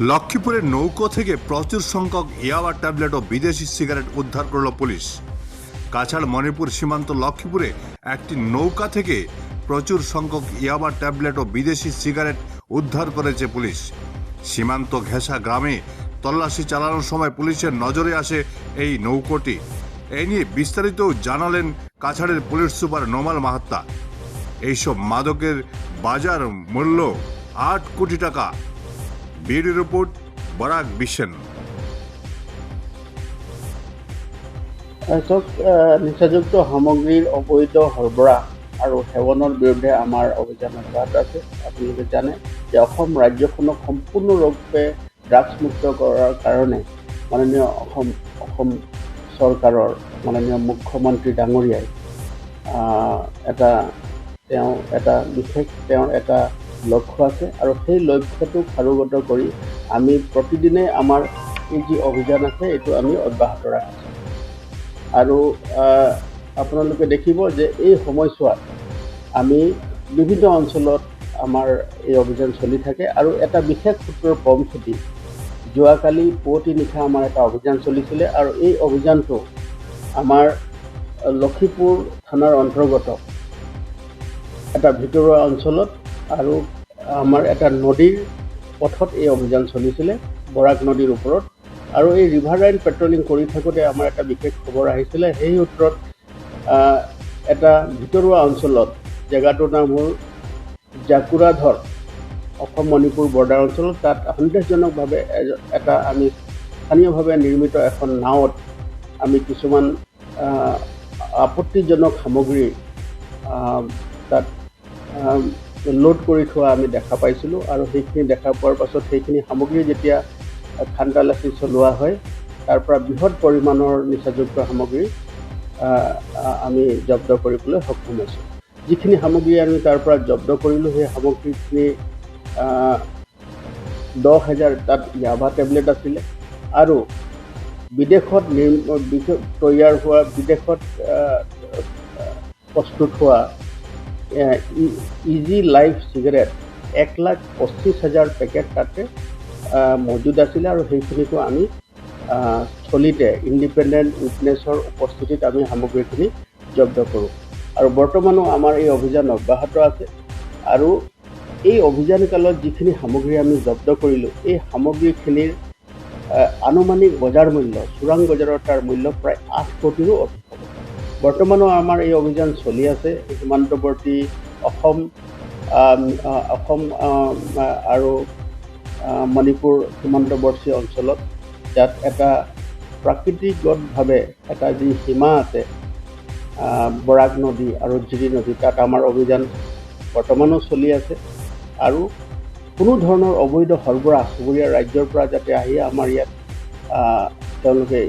লক্ষ্মীপুরের নৌকো থেকে প্রচুর সংখ্যক ইয়াবা ট্যাবলেট ও বিদেশি সিগারেট উদ্ধার করল পুলিশ। কাছাড় মণিপুর সীমান্ত লক্ষ্মীপুরে একটি নৌকা থেকে প্রচুর সংখ্যক ইয়াবা ট্যাবলেট ও বিদেশি সিগারেট উদ্ধার করেছে পুলিশ। সীমান্ত ঘেঁষা গ্রামে তল্লাশি চালানোর সময় পুলিশের নজরে আসে এই নৌকোটি। এই নিয়ে বিস্তারিত জানালেন কাছাড়ের পুলিশ সুপার নোমাল মাহাত্তা। এইসব মাদকের বাজার মূল্য আট কোটি টাকা। রিপোর্ট বরাক বিশেন চাওক আহ, নিচাযুক্ত সামগ্ৰীৰ অবৈধ সৰবৰাহ আৰু সেৱনৰ বিৰুদ্ধে আমাৰ অভিযান অব্যাহত আছে। আপোনালোকে জানে যে অসম ৰাজ্যখনক সম্পূৰ্ণৰূপে ড্ৰাগছমুক্ত কৰাৰ কাৰণে মাননীয় অসম অসম চৰকাৰৰ মাননীয় মুখ্যমন্ত্ৰী ডাঙৰীয়াই এটা তেওঁ এটা বিশেষ তেওঁৰ এটা লক্ষ্য আছে আৰু সেই লক্ষ্যটোক সাৰোগত কৰি আমি প্ৰতিদিনে আমাৰ এই যি অভিযান আছে, এইটো আমি অব্যাহত ৰাখিছোঁ। আৰু আপোনালোকে দেখিব যে এই সময়ছোৱাত আমি বিভিন্ন অঞ্চলত আমাৰ এই অভিযান চলি থাকে আৰু এটা বিশেষ সূত্ৰৰ পম খেতি। যোৱাকালি পুৱতি নিশা আমাৰ এটা অভিযান চলিছিলে আৰু এই অভিযানটো আমাৰ লক্ষীপুৰ থানাৰ অন্তৰ্গত এটা ভিতৰুৱা অঞ্চলত আৰু আমাৰ এটা নদীৰ পথত এই অভিযান চলিছিলে, বৰাক নদীৰ ওপৰত। আৰু এই ৰিভাৰ লাইন পেট্ৰলিং কৰি থাকোঁতে আমাৰ এটা বিশেষ খবৰ আহিছিলে, সেই সূত্ৰত এটা ভিতৰুৱা অঞ্চলত, জেগাটোৰ নাম হ'ল জাকুৰাধৰ, অসম মণিপুৰ বৰ্ডাৰ অঞ্চলত। তাত সন্দেহজনকভাৱে এটা আমি স্থানীয়ভাৱে নিৰ্মিত এখন নাৱত আমি কিছুমান আপত্তিজনক সামগ্ৰী তাত লোড কৰি থোৱা আমি দেখা পাইছিলোঁ আৰু সেইখিনি দেখা পোৱাৰ পাছত সেইখিনি সামগ্ৰী যেতিয়া খানতালাচি চলোৱা হয় তাৰ পৰা বৃহৎ পৰিমাণৰ নিচাযুক্ত সামগ্ৰী আমি জব্দ কৰিবলৈ সক্ষম হৈছোঁ। যিখিনি সামগ্ৰী আমি তাৰ পৰা জব্দ কৰিলোঁ সেই সামগ্ৰীখিনি দহ হাজাৰ তাত ইয়াভা টেবলেট আছিলে আৰু বিদেশত নিৰ্ম তৈয়াৰ হোৱা বিদেশত প্ৰস্তুত হোৱা ইজি লাইফ চিগাৰেট এক লাখ পঁচিছ হাজাৰ পেকেট তাতে মজুদ আছিলে আৰু সেইখিনিকো আমি স্থলীতে ইণ্ডিপেণ্ডেণ্ট উইটনেছৰ উপস্থিতিত আমি সামগ্ৰীখিনি জব্দ কৰোঁ। আৰু বৰ্তমানো আমাৰ এই অভিযান অব্যাহত আছে। আৰু এই অভিযান কালত যিখিনি সামগ্ৰী আমি জব্দ কৰিলোঁ, এই সামগ্ৰীখিনিৰ আনুমানিক বজাৰ মূল্য, চোৰাং বজাৰত তাৰ মূল্য প্ৰায় আঠ কোটিৰো অধিক বৰ্তমানো আমাৰ এই অভিযান চলি আছে। সীমান্তৱৰ্তী অসম অসম আৰু মণিপুৰ সীমান্তৱৰ্তী অঞ্চলত। ইয়াত এটা প্ৰাকৃতিকগতভাৱে এটা যি সীমা আছে বৰাক নদী আৰু জিৰি নদী, তাত আমাৰ অভিযান বৰ্তমানো চলি আছে। আৰু কোনো ধৰণৰ অবৈধ সৰবৰাহ চুবুৰীয়া ৰাজ্যৰ পৰা যাতে আহি আমাৰ ইয়াত তেওঁলোকে